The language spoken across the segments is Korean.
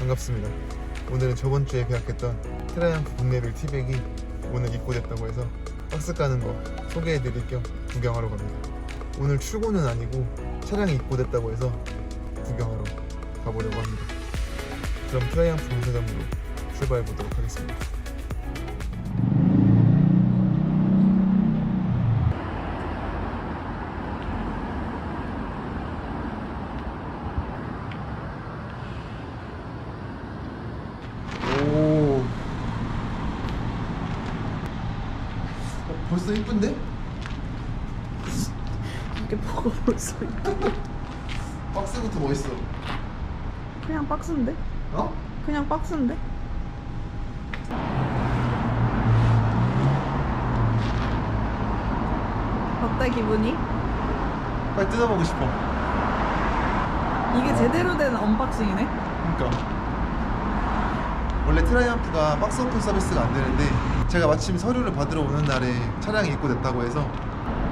반갑습니다. 오늘은 저번 주에 계약했던 트라이언프 국내빌 티백이 오늘 입고됐다고 해서 박스 까는 거 소개해드릴 겸 구경하러 갑니다. 오늘 출고는 아니고 차량이 입고됐다고 해서 구경하러 가보려고 합니다. 그럼 트라이언프 공사장으로 출발해 보도록 하겠습니다. 벌써 이쁜데? 이게 뭐가 벌써. 박스부터 멋있어. 그냥 박스인데? 어? 그냥 박스인데? 어때 기분이? 빨리 뜯어보고 싶어. 이게 제대로 된 언박싱이네? 그러니까. 원래 트라이언프가 박스 오픈 서비스가 안 되는데 제가 마침 서류를 받으러 오는 날에 차량이 입고됐다고 해서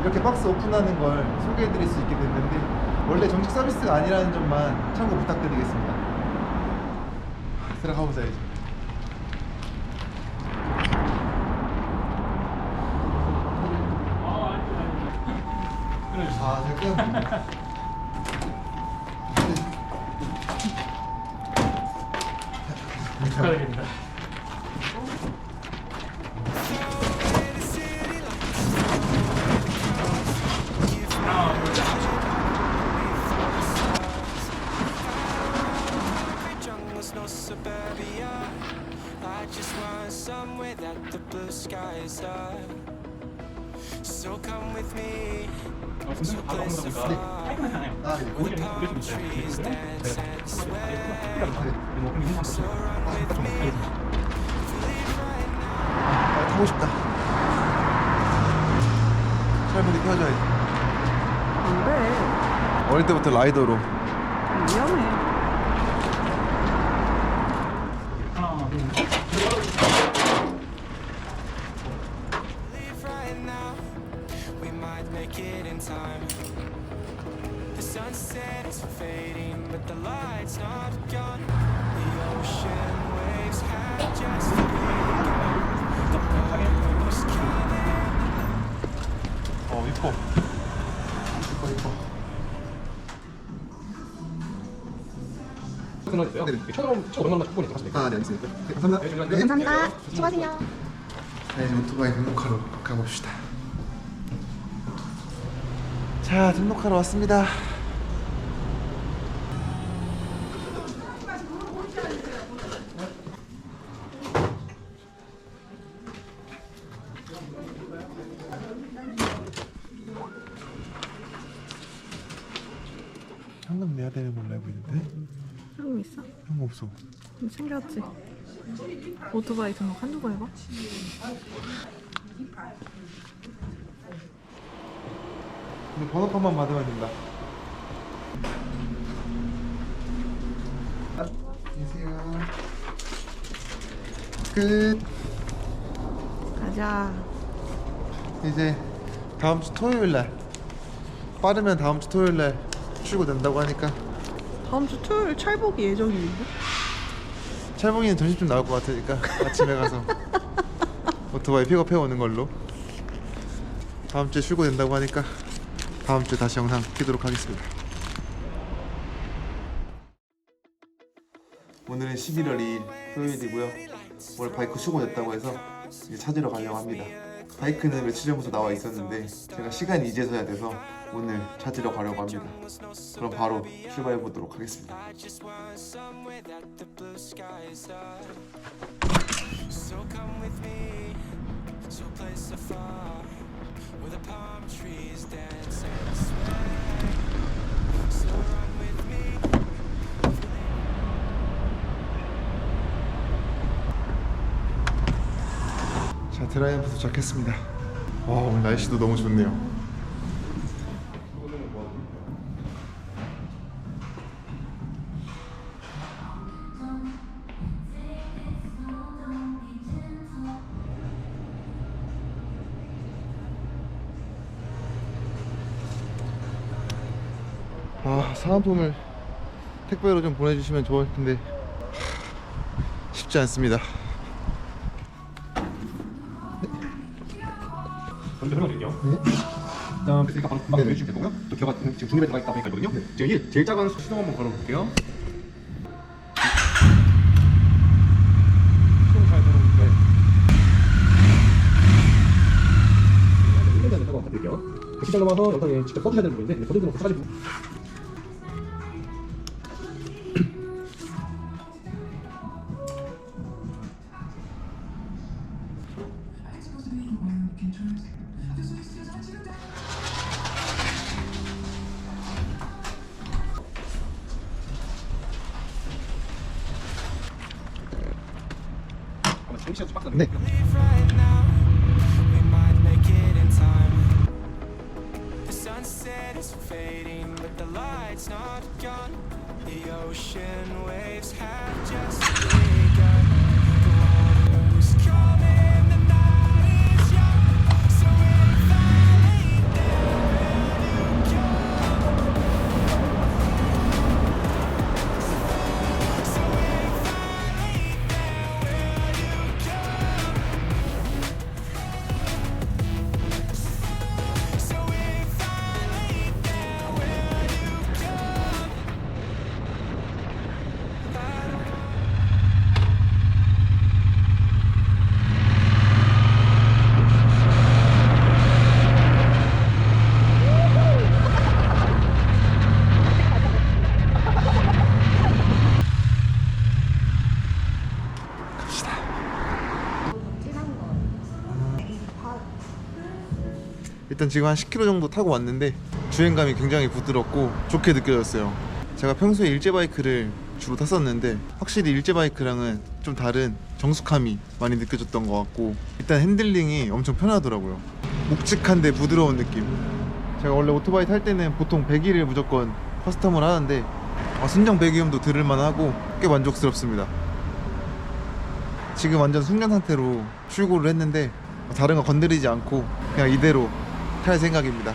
이렇게 박스 오픈하는 걸 소개해드릴 수 있게 됐는데 원래 정식 서비스가 아니라는 점만 참고 부탁드리겠습니다. 들어가 보자 이제. 아 잠깐. 축하드립니다. 아, 네. 아, 타고 싶다. 할머니 펴줘야지. 안 돼 어릴 때부터 라이더로. 이뻐. 이뻐, 이뻐. 끊어주세요. 네. 총, 총 얼마나 충분히 하시면 아, 네, 알겠습니다. 네, 감사합니다. 네. 감사합니다. 수고하세요. 네, 이제 오토바이 등록하러 가봅시다. 자, 등록하러 왔습니다. 현금 내야 되는 걸로 알고 있는데 현금 있어? 현금 없어. 좀 챙겼지? 오토바이 등록 한두 번 해봐? 근데 번호판만 받으면 된다. 안녕하세요. 끝. 가자 이제 다음 주 토요일 날 빠르면 다음 주 토요일 날 출고된다고 하니까 다음 주 토요일 찰복이 예정인데? 찰봉이는 점심쯤 나올 것 같으니까 아침에 가서 오토바이 픽업해 오는 걸로 다음 주에 출고된다고 하니까 다음 주에 다시 영상 키도록 하겠습니다. 오늘은 11월 2일 토요일이고요. 오늘 바이크 출고됐다고 해서 이제 찾으러 가려고 합니다. 바이크는 며칠 전부터 나와 있었는데 제가 시간이 이제서야 돼서 오늘 찾으러 가려고 합니다. 그럼 바로 출발해 보도록 하겠습니다. 자 드라이브 도착했습니다. 와 오늘 날씨도 너무 좋네요. 아 사은품을 택배로 좀 보내주시면 좋을 텐데 쉽지 않습니다. 먼저 설명드릴게요. 일단 베이스가 바로 금방 보여주시면 되고요. 또 기어가 지금 중립에 들어가 있다 보니까 있거든요. 제가 이 제일 작은 시동 한번 걸어볼게요. 시동 잘 걸어볼게요. 일단 하고 드릴게요. 그 시장 넘어서 영상에 직접 써주셔야 되는 부분인데 본인들은 그 가지 The sunset is fading, but the light's not gone. The ocean waves have just 일단 지금 한 10km 정도 타고 왔는데 주행감이 굉장히 부드럽고 좋게 느껴졌어요. 제가 평소에 일제 바이크를 주로 탔었는데 확실히 일제 바이크랑은 좀 다른 정숙함이 많이 느껴졌던 것 같고 일단 핸들링이 엄청 편하더라고요. 묵직한데 부드러운 느낌. 제가 원래 오토바이 탈 때는 보통 배기를 무조건 커스텀을 하는데 아, 순정 배기음도 들을만 하고 꽤 만족스럽습니다. 지금 완전 숙련 상태로 출고를 했는데 다른 거 건드리지 않고 그냥 이대로 탈 생각입니다.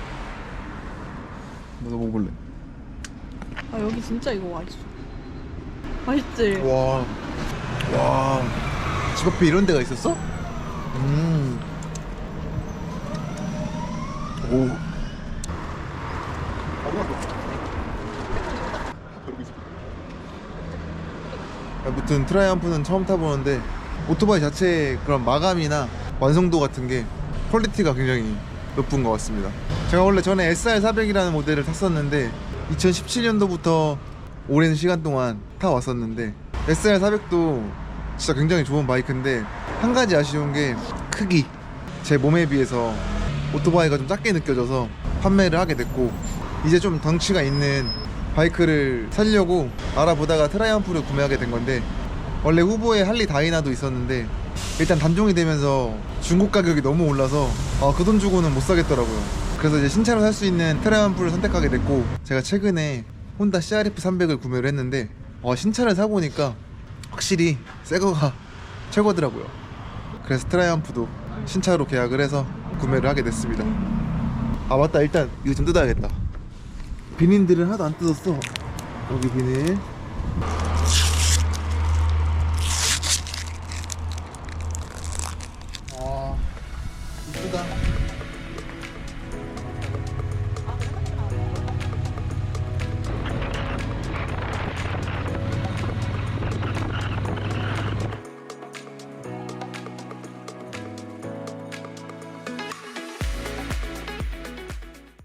너 먹어볼래? 아 여기 진짜 이거 맛있어. 맛있지? 와, 와, 집 앞에 이런 데가 있었어? 음, 오. 아무튼 트라이언프는 처음 타보는데 오토바이 자체의 그런 마감이나 완성도 같은 게 퀄리티가 굉장히 높은 것 같습니다. 제가 원래 전에 SR400이라는 모델을 탔었는데 2017년도부터 오랜 시간 동안 타왔었는데 SR400도 진짜 굉장히 좋은 바이크인데 한 가지 아쉬운 게 크기 제 몸에 비해서 오토바이가 좀 작게 느껴져서 판매를 하게 됐고 이제 좀 덩치가 있는 바이크를 살려고 알아보다가 트라이언프를 구매하게 된 건데 원래 후보에 할리 다이나도 있었는데 일단 단종이 되면서 중국 가격이 너무 올라서 아, 그 돈 주고는 못 사겠더라고요. 그래서 이제 신차로 살 수 있는 트라이언프를 선택하게 됐고 제가 최근에 혼다 CRF 300을 구매를 했는데 어, 신차를 사보니까 확실히 새 거가 최고더라고요. 그래서 트라이언프도 신차로 계약을 해서 구매를 하게 됐습니다. 아 맞다 일단 이거 좀 뜯어야겠다. 비닌들을 하나도 안 뜯었어. 여기 비닐.